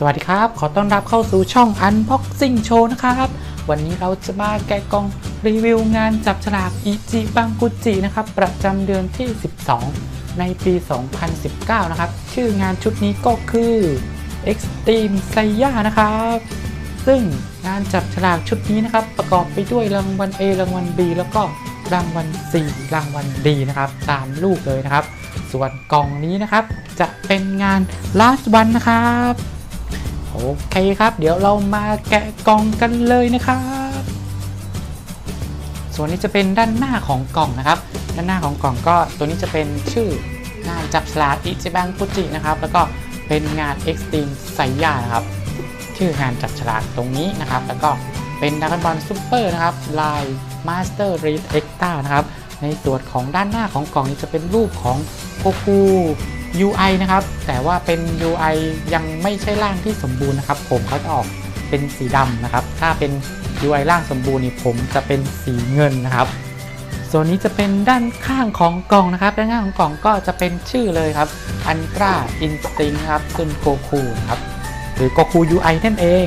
สวัสดีครับ ขอต้อนรับเข้าสู่ช่อง Unboxing Show นะครับ วันนี้เราจะมาแกะกล่องรีวิวงานจับฉลากอิจิบังกุจินะครับ ประจำเดือนที่ 12 ในปี 2019 นะครับ ชื่องานชุดนี้ก็คือ Extreme s a y a นะครับ ซึ่งงานจับฉลากชุดนี้นะครับ ประกอบไปด้วยรางวัล A รางวัล B แล้วก็รางวัล C รางวัล D นะครับ ตามรูปเลยนะครับ ส่วนกล่องนี้นะครับ จะเป็นงาน last one นะครับ โอเคครับ เดี๋ยวเรามาแกะกล่องกันเลยนะครับ ส่วนนี้จะเป็นด้านหน้าของกล่องนะครับ ด้านหน้าของกล่องก็ตัวนี้จะเป็นชื่องานจับฉลากอิจิบังฟุจินะครับ แล้วก็เป็นงาน Extreme s a y a นะครับ ชื่องานจับฉลากตรงนี้นะครับ แล้วก็เป็นดักบอลซูเปอร์นะครับลาย Master Read Extra นะครับ ในส่วนของด้านหน้าของกล่องนี้จะเป็นรูปของโกคู UI นะครับ แต่ว่าเป็น UI ยังไม่ใช่ร่างที่สมบูรณ์นะครับ ผมเขาจะออกเป็นสีดำนะครับ ถ้าเป็น UI ร่างสมบูรณ์นี่ผมจะเป็นสีเงินนะครับส่วนนี้จะเป็นด้านข้างของกล่องนะครับ ด้านข้างของกล่องก็จะเป็นชื่อเลยครับ Ultra Instinct ครับซุนโกคูครับหรือโกคู UI นั่นเอง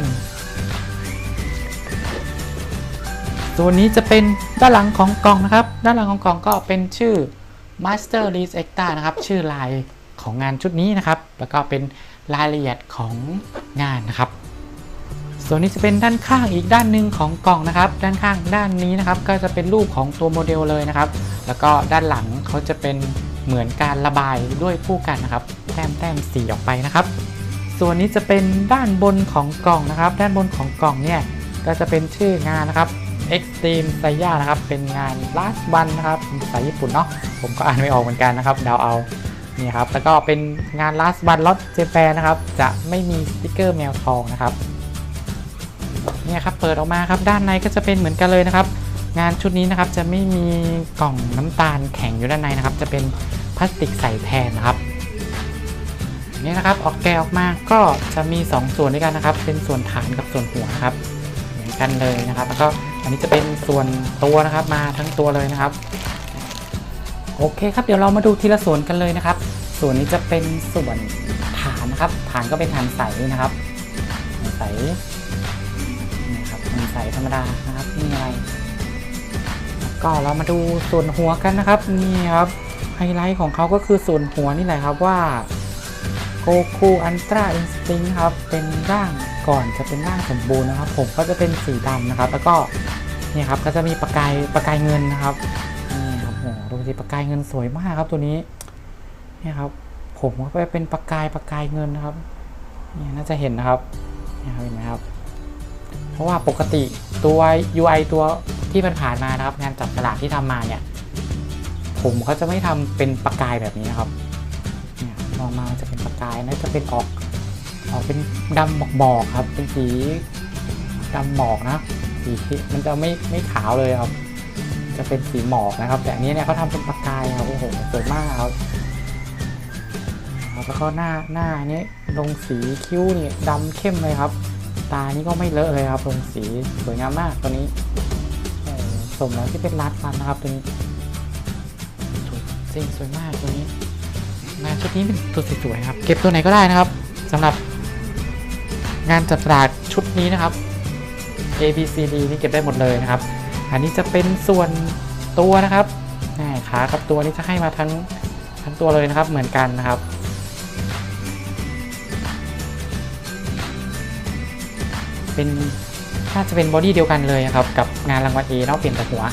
ส่วนนี้จะเป็นด้านหลังของกล่องนะครับ ด้านหลังของกล่องก็เป็นชื่อ Master l e a s e Extra นะครับ ชื่อลาย ของงานชุดนี้นะครับ แล้วก็เป็นรายละเอียดของงานนะครับ ส่วนนี้จะเป็นด้านข้างอีกด้านหนึ่งของกล่องนะครับ ด้านข้างด้านนี้นะครับ ก็จะเป็นรูปของตัวโมเดลเลยนะครับ แล้วก็ด้านหลังเขาจะเป็นเหมือนการระบายด้วยผู้กันนะครับ แต้มแต้มสีออกไปนะครับ ส่วนนี้จะเป็นด้านบนของกล่องนะครับ ด้านบนของกล่องเนี่ยก็จะเป็นชื่องานนะครับ Extreme s a y a นะครับ เป็นงาน last one นะครับภาษาญี่ปุ่นเนาะ ผมก็อ่านไม่ออกเหมือนกันนะครับ เดาเอา นี่ครับ แล้วก็เป็นงาน last one lot Japan นะครับ จะไม่มีสติกเกอร์แมวทองนะครับ เนี่ยครับ เปิดออกมาครับ ด้านในก็จะเป็นเหมือนกันเลยนะครับ งานชุดนี้นะครับจะไม่มีกล่องน้ำตาลแข็งอยู่ด้านในนะครับ จะเป็นพลาสติกใส่แทนนะครับนี่นะครับ ออกแกะออกมาก็จะมี 2 ส่วนด้วยกันนะครับ เป็นส่วนฐานกับส่วนหัวครับ เหมือนกันเลยนะครับ แล้วก็อันนี้จะเป็นส่วนตัวนะครับมาทั้งตัวเลยนะครับ โอเคครับ เดี๋ยวเรามาดูทีละส่วนกันเลยนะครับ ส่วนนี้จะเป็นส่วนฐานนะครับฐานก็เป็นฐานใสนะครับฐานใสนี่ครับฐานใสธรรมดานะครับนี่อะไรแล้วก็เรามาดูส่วนหัวกันนะครับนี่ครับไฮไลท์ของเขาก็คือส่วนหัวนี่แหละครับว่าโกคูอันตราอินสติ้งครับเป็นร่างก่อนจะเป็นร่างสมบูรณ์นะครับ ผมก็จะเป็นสีดำนะครับ แล้วก็นี่ครับก็จะมีประกายประกายเงินนะครับนี่ครับโอ้โหดูสิประกายเงินสวยมากครับตัวนี้ นี่ครับผมก็ไปเป็นประกายประกายเงินนะครับนี่น่าจะเห็นนะครับนี่ครับเห็นไหมครับ เพราะว่าปกติตัว UI ตัวที่มันผ่านมานะครับ งานจับฉลากที่ทำมาเนี่ย ผมก็จะไม่ทำเป็นประกายแบบนี้นะครับเนี่ยมองมาจะเป็นประกายนะจะเป็นออกออกเป็นดำหมอกๆครับ เป็นสีดำหมอกนะสีมันจะไม่ไม่ขาวเลยครับ จะเป็นสีหมอกนะครับ แต่อันนี้เนี่ยเขาทำเป็นประกายครับโอ้โหสวยมากครับ แล้วก็หน้าหน้านี้ลงสีคิ้วนี่ดำเข้มเลยครับ ตานี่ก็ไม่เลอะเลยครับลงสีสวยงามมากตัวนี้สมแล้วที่เป็นรัดฟันนะครับตัวนี้สวยจริงสวยมากตัวนี้งานชุดนี้เป็นตัวสวยๆครับ เก็บตัวไหนก็ได้นะครับสำหรับ งานจัดฉลากชุดนี้นะครับ A B C D นี่เก็บได้หมดเลยนะครับ อันนี้จะเป็นส่วนตัวนะครับขากับตัวนี้จะให้มาทั้งทั้งตัวเลยนะครับ เหมือนกันนะครับ เป็นน่าจะเป็นบอดี้เดียวกันเลยนะครับกับงานรางวัล A เนาะเปลี่ยนแต่หัว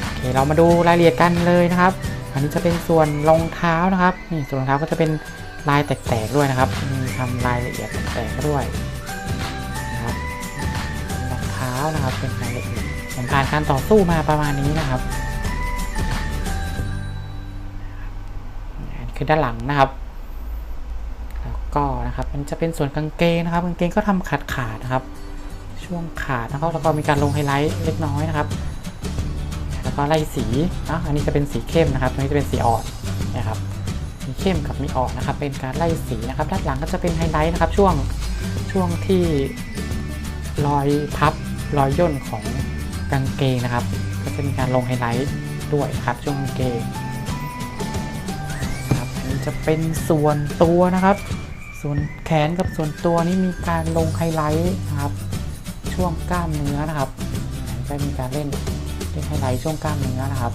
โอเคเรามาดูรายละเอียดกันเลยนะครับ อันนี้จะเป็นส่วนรองเท้านะครับนี่ส่วนรองเท้าก็จะเป็นลายแตกๆด้วยนะครับมีทำรายละเอียดแตกๆด้วยนะครับรองเท้านะครับเป็นรายละเอียดเหมือนผ่านการต่อสู้มาประมาณนี้นะครับอันนี้คือด้านหลังนะครับ ก็นะครับมันจะเป็นส่วนกางเกงนะครับกางเกงก็ทำขาดขาดๆนะครับ ช่วงขาดนะครับแล้วก็มีการลงไฮไลท์เล็กน้อยนะครับ แล้วก็ไล่สีนะอันนี้จะเป็นสีเข้มนะครับอันนี้จะเป็นสีอ่อนนะครับมีเข้มกับมีอ่อนนะครับ เป็นการไล่สีนะครับ ด้านหลังก็จะเป็นไฮไลท์นะครับ ช่วงช่วงที่รอยพับรอยย่นของกางเกงนะครับ ก็จะมีการลงไฮไลท์ด้วยครับช่วงกางเกงนะครับอันนี้จะเป็นส่วนตัวนะครับ ส่วนแขนกับส่วนตัวนี่มีการลงไฮไลท์นะครับ ช่วงกล้ามเนื้อนะครับก็มีการเล่นเล่นไฮไลท์ช่วงกล้ามเนื้อนะครับ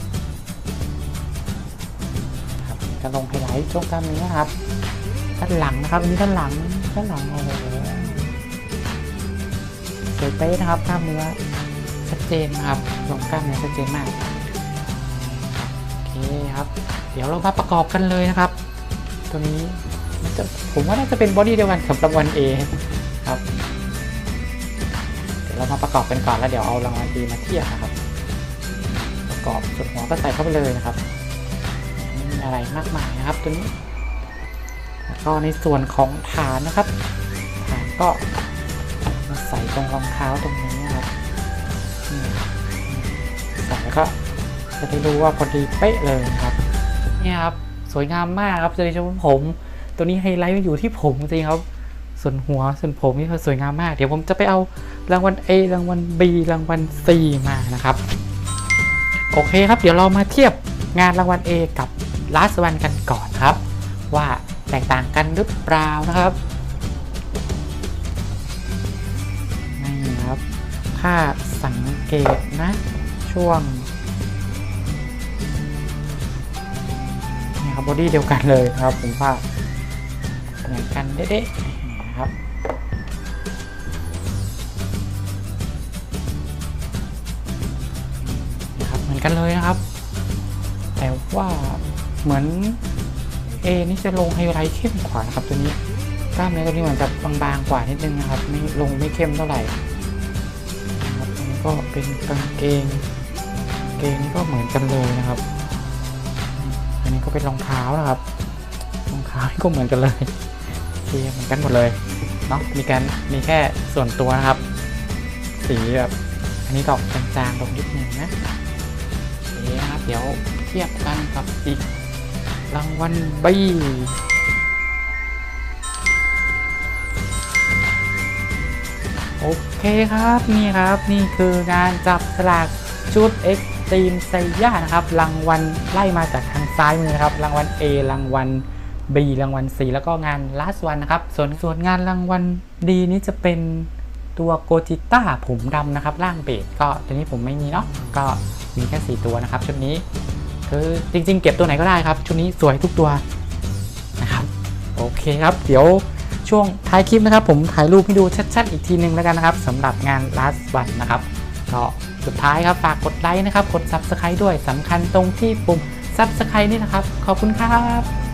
จะลงไฮไลท์ช่วงกล้ามเนื้อครับด้านหลังนะครับอันนี้ด้านหลังด้านหลังโอ้โหสวยเป๊ะนะครับกล้ามเนื้อชัดเจนนะครับลงกล้ามเนื้อชัดเจนมากโอเคครับ เดี๋ยวเรามาประกอบกันเลยนะครับ ตัวนี้ จะผมว่าน่าจะเป็นบอดี้เดียวกันกับรางวัล A ครับเดี๋ยวเรามาประกอบกันก่อนแล้วเดี๋ยวเอารางวัล A มาเทียบนะครับ ประกอบส่วนหัวก็ใส่เข้าไปเลยนะครับไม่มีอะไรมากมายนะครับตัวนี้แล้วก็ในส่วนของฐานนะครับ ฐานก็มาใส่ตรงรองเท้าตรงนี้นะครับใส่แล้วก็จะได้รู้ว่าพอดีเป๊ะเลยครับ เนี่ยครับสวยงามมากครับจะได้ชมผม ตัวนี้ไฮไลท์มันอยู่ที่ผมจริงครับ ส่วนหัวส่วนผมนี่สวยงามมาก เดี๋ยวผมจะไปเอารางวัล A รางวัล B รางวัล C มานะครับ โอเคครับ เดี๋ยวเรามาเทียบงานรางวัล A กับ last one กันก่อนครับ ว่าแตกต่างกันหรือเปล่านะครับนี่ครับ ถ้าสังเกตนะ ช่วงนี่ครับบอดี้เดียวกันเลยครับผมว่า เหมือนกันเด๊ะๆนะครับนะครับเหมือนกันเลยนะครับ แต่ว่าเหมือน A นี่จะลงไฮไลท์เข้มกว่านะครับตัวนี้กล้ามเนื้อตัวนี้เหมือนจะบางๆกว่านิดนึงนะครับ ไม่ลงไม่เข้มเท่าไหร่นะครับนี้ก็เป็นกางเกงกางเกงนี่ก็เหมือนกันเลยนะครับ อันนี้ก็เป็นรองเท้านะครับรองเท้าก็เหมือนกันเลย เคเหมือนกันหมดเลยเนาะมีการมีแค่ส่วนตัวนะครับ สีแบบอันนี้ดอกจางๆลงนิดนึงนะเคนะครับเดี๋ยวเทียบกันกับอีกรางวัลบีโอเคครับนี่ครับนี่คืองานจับสลากชุด X ทีมไซย่านะครับรางวัลไล่มาจากทางซ้ายมือนะครับ รางวัล A รางวัล B รางวัล C แล้วก็งาน last one นะครับ ส่วนส่วนงานรางวัล D นี้จะเป็นตัวโกจิต้าผมดำนะครับ ร่างเบสก็ตัวนี้ผมไม่มีเนาะก็มีแค่ 4 ตัวนะครับ ชุดนี้คือจริง ๆ เก็บตัวไหนก็ได้ครับ ชุดนี้สวยทุกตัวนะครับ โอเคครับ เดี๋ยวช่วงท้ายคลิปนะครับ ผมถ่ายรูปให้ดูชัดๆ อีกทีหนึงแล้วกันนะครับสำหรับงาน last one นะครับก็สุดท้ายครับฝากกดไลค์นะครับ กด subscribe ด้วยสำคัญตรงที่ปุ่ม subscribe นี่นะครับ ขอบคุณครับ